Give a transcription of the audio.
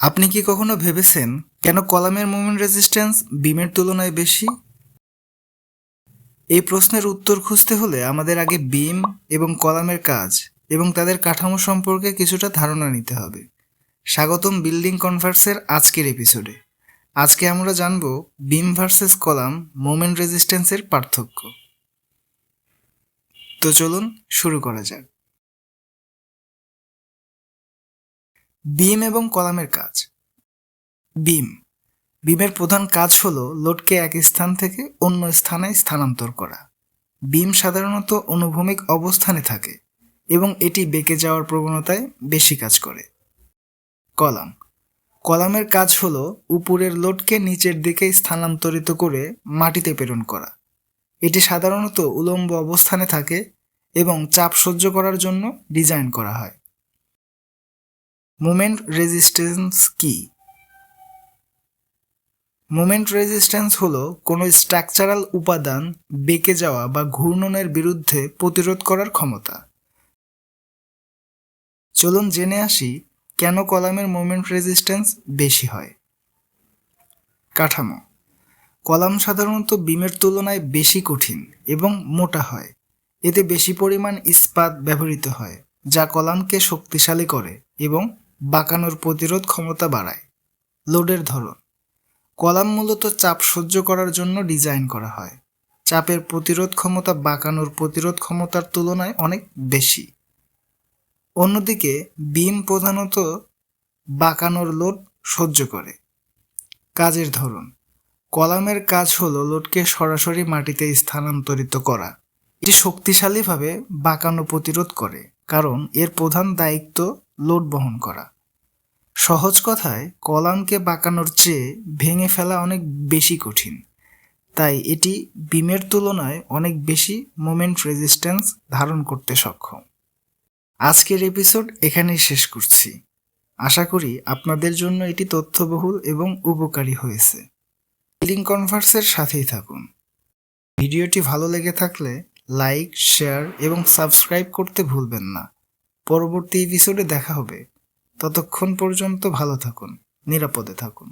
আপনি কি কখনো ভেবেছেন কেন কলামের মোমেন্ট রেজিস্ট্যান্স বিমের তুলনায় বেশি? এই প্রশ্নের উত্তর খুঁজতে হলে আমাদের আগে বিম এবং কলামের কাজ এবং তাদের কাঠামো সম্পর্কে কিছুটা ধারণা নিতে হবে। স্বাগতম বিল্ডিং কনভার্সের আজকের এপিসোডে। আজকে আমরা জানব বিম ভার্সেস কলাম মোমেন্ট রেজিস্ট্যান্সের পার্থক্য। তো চলুন শুরু করা যাক। বিম এবং কলামের কাজ। বিম। বিমের প্রধান কাজ হলো লোডকে এক স্থান থেকে অন্য স্থানে স্থানান্তর করা। বিম সাধারণত অনুভূমিক অবস্থানে থাকে এবং এটি বেঁকে যাওয়ার প্রবণতায় বেশি কাজ করে। কলাম। কলামের কাজ হলো উপরের লোডকে নিচের দিকে স্থানান্তরিত করে মাটিতে প্রেরণ করা। এটি সাধারণত উলম্ব অবস্থানে থাকে এবং চাপ সহ্য করার জন্য ডিজাইন করা হয়। মোমেন্ট রেজিস্ট্যান্স কি? মোমেন্ট রেজিস্ট্যান্স হলো কোনো স্ট্রাকচারাল উপাদান বেঁকে যাওয়া বা ঘূর্ণনের বিরুদ্ধে প্রতিরোধ করার ক্ষমতা। চলুন জেনে আসি কেন কলামের মোমেন্ট রেজিস্ট্যান্স বেশি হয়। কাঠামো। কলাম সাধারণত বিমের তুলনায় বেশি কঠিন এবং মোটা হয়। এতে বেশি পরিমাণ ইস্পাত ব্যবহৃত হয়, যা কলামকে শক্তিশালী করে এবং বাঁকানোর প্রতিরোধ ক্ষমতা বাড়ায়। লোডের ধরন। কলাম মূলত চাপ সহ্য করার জন্য ডিজাইন করা হয়। চাপের প্রতিরোধ ক্ষমতা বাঁকানোর প্রতিরোধ ক্ষমতার তুলনায় অনেক বেশি। অন্যদিকে, বিম প্রধানত বাঁকানোর লোড সহ্য করে। কাজের ধরন। কলামের কাজ হলো লোডকে সরাসরি মাটিতে স্থানান্তরিত করা। এটি শক্তিশালীভাবে বাঁকানো প্রতিরোধ করে, কারণ এর প্রধান দায়িত্ব লোড বহন করা। সহজ কথায়, কলামকে বাঁকানোর চেয়ে ভেঙে ফেলা অনেক বেশি কঠিন। তাই এটি বিমের তুলনায় অনেক বেশি মোমেন্ট রেজিস্ট্যান্স ধারণ করতে সক্ষম। আজকের এপিসোড এখানেই শেষ করছি। আশা করি আপনাদের জন্য এটি তথ্যবহুল এবং উপকারী হয়েছে। বিল্ডিং কনভার্সের সাথেই থাকুন। ভিডিওটি ভালো লেগে থাকলে লাইক, শেয়ার এবং সাবস্ক্রাইব করতে ভুলবেন না। পরবর্তী এপিসোডে দেখা হবে। ততক্ষণ পর্যন্ত ভালো থাকুন নিরাপদে থাকুন।